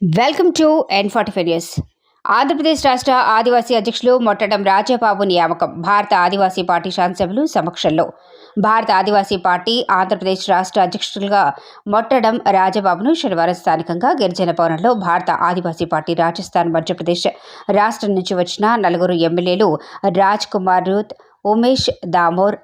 Welcome to N forty five news Andhra Pradesh రాష్ట్ర ఆదివాసీ అధ్యక్షులు మొట్టడం రాజబాబు నియామకం. భారత ఆదివాసీ పార్టీ శాసనసభ్యులు సమక్షంలో. భారత ఆదివాసీ పార్టీ ఆంధ్రప్రదేశ్ రాష్ట్ర అధ్యక్షులుగా మొట్టడం రాజబాబును శనివారం స్థానికంగా గిరిజన భవనంలో భారత ఆదివాసీ పార్టీ రాజస్థాన్ మధ్యప్రదేశ్ రాష్ట్రం నుంచి వచ్చిన నలుగురు ఎమ్మెల్యేలు రాజ్ కుమార్ రూత్ ఉమేష్ దామోర్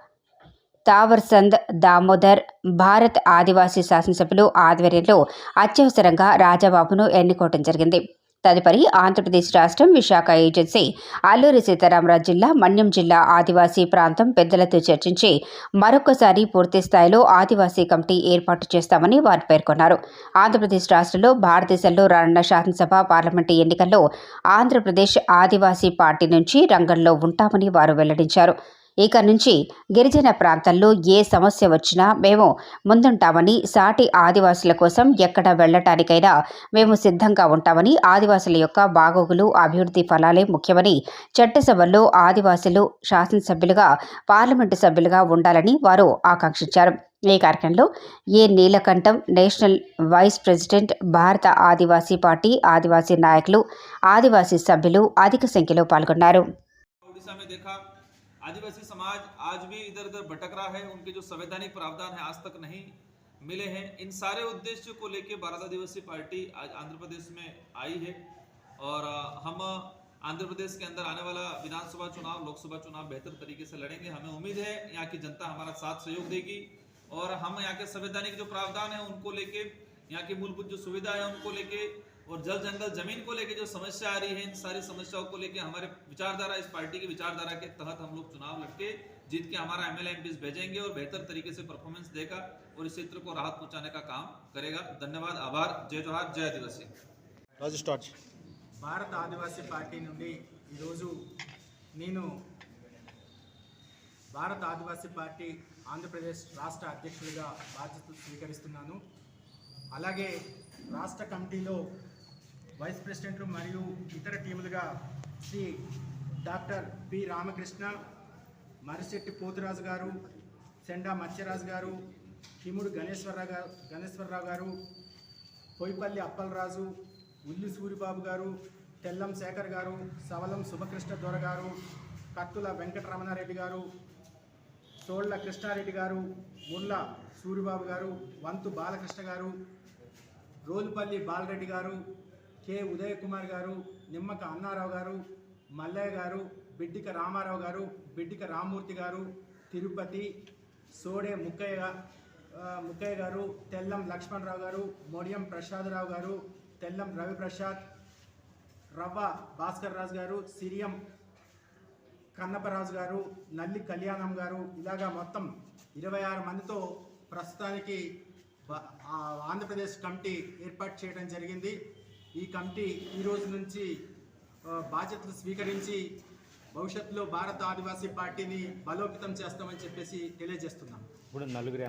తావర్సంద్ దామోదర్ భారత్ ఆదివాసీ శాసనసభ్యులు ఆధ్వర్యంలో అత్యవసరంగా రాజాబాబును ఎన్నుకోవడం జరిగింది. తదుపరి ఆంధ్రప్రదేశ్ రాష్ట్రం విశాఖ ఏజెన్సీ అల్లూరి సీతారామరాజు జిల్లా మన్యం జిల్లా ఆదివాసీ ప్రాంతం పెద్దలతో చర్చించి మరొకసారి పూర్తి స్థాయిలో ఆదివాసీ కమిటీ ఏర్పాటు చేస్తామని వారు పేర్కొన్నారు. ఆంధ్రప్రదేశ్ రాష్ట్రంలో భారతదేశంలో రానున్న శాసనసభ పార్లమెంటు ఎన్నికల్లో ఆంధ్రప్రదేశ్ ఆదివాసీ పార్టీ నుంచి రంగంలో ఉంటామని వారు వెల్లడించారు. ఇక నుంచి గిరిజన ప్రాంతంలో ఏ సమస్య వచ్చినా మేము ముందుంటామని సాటి ఆదివాసుల కోసం ఎక్కడ వెళ్ళటానికైనా మేము సిద్ధంగా ఉంటామని ఆదివాసుల యొక్క బాగోగులు అభివృద్ధి ఫలాలే ముఖ్యమని చట్టసభల్లో ఆదివాసులు శాసనసభ్యులుగా పార్లమెంటు సభ్యులుగా ఉండాలని వారు ఆకాంక్షించారు. ఈ కార్యక్రమంలో A Neelakantam national vice president Bharat Adivasi party ఆదివాసీ నాయకులు ఆదివాసీ సభ్యులు అధిక సంఖ్యలో పాల్గొన్నారు. आदिवासी समाज आज भी इधर उधर भटक रहा है। उनके जो संवैधानिक प्रावधान है, आज तक नहीं मिले हैं। इन सारे उद्देश्य को लेकर भारत आदिवासी पार्टी आज आंध्र प्रदेश में आई है। और हम आंध्र प्रदेश के अंदर आने वाला विधानसभा चुनाव, लोकसभा चुनाव बेहतर तरीके से लड़ेंगे। हमें उम्मीद है, यहाँ की जनता हमारा साथ सहयोग देगी। और हम यहाँ के संवैधानिक जो प्रावधान है, उनको लेके, यहाँ की मूलभूत जो सुविधा है, उनको लेके और जल जंगल जमीन को लेके जो समस्या आ रही है इन सारी समस्याओं को लेके हमारे विचारधारा इस पार्टी की विचारधारा के तहत हम लोग चुनाव लड़के जीत के हमारा एमएलए एमपीस भेजेंगे और बेहतर तरीके से परफॉर्मेंस देगा और इस क्षेत्र को राहत पहुंचाने का काम करेगा धन्यवाद आभार जय जोहार जय आदिवासी రాజు స్టార్ట్ భారత ఆదివాసీ పార్టీ నుండి ఈరోజు నేను భారత ఆదివాసీ పార్టీ ఆంధ్రప్రదేశ్ రాష్ట్ర అధ్యక్షుడిగా బాధ్యతలు స్వీకరిస్తున్నాను అలాగే రాష్ట్ర కమిటీలో వైస్ ప్రెసిడెంట్లు మరియు ఇతర టీములుగా శ్రీ డాక్టర్ పి రామకృష్ణ మరిశెట్టి పోతురాజు గారు సెండా మత్స్యరాజు గారు కిముడు గణేశ్వరరావు గారు గణేశ్వరరావు గారు పొయ్యిపల్లి అప్పలరాజు ఉల్లి సూరిబాబు గారు తెల్లం శేఖర్ గారు సవలం శుభకృష్ణ దొర గారు కత్తుల వెంకటరమణారెడ్డి గారు సోళ్ళ కృష్ణారెడ్డి గారు ముళ్ళ సూరిబాబు గారు వంతు బాలకృష్ణ గారు రోలుపల్లి బాలరెడ్డి గారు కె. ఉదయ్ కుమార్ గారు నిమ్మక అన్నారావు గారు మల్లయ్య గారు బిడ్డిక రామారావు గారు బిడ్డిక రామ్మూర్తి గారు తిరుపతి సోడే ముక్కయ్య ముక్కయ్య గారు తెల్లం లక్ష్మణరావు గారు మొడియం ప్రసాదరావు గారు తెల్లం రవిప్రసాద్ రవ్వ భాస్కర్ రాజు గారు సిరియం కన్నపరాజు గారు నల్లి కళ్యాణం గారు ఇలాగా మొత్తం ఇరవై ఆరు మందితో ప్రస్తుతానికి ఆంధ్రప్రదేశ్ కమిటీ ఏర్పాటు చేయడం జరిగింది. ఈ కమిటీ ఈ రోజు నుంచి బాధ్యతలు స్వీకరించి భవిష్యత్తులో భారత ఆదివాసీ పార్టీని బలోపేతం చేస్తామని చెప్పేసి తెలియజేస్తున్నాం. ఇప్పుడు నలుగురు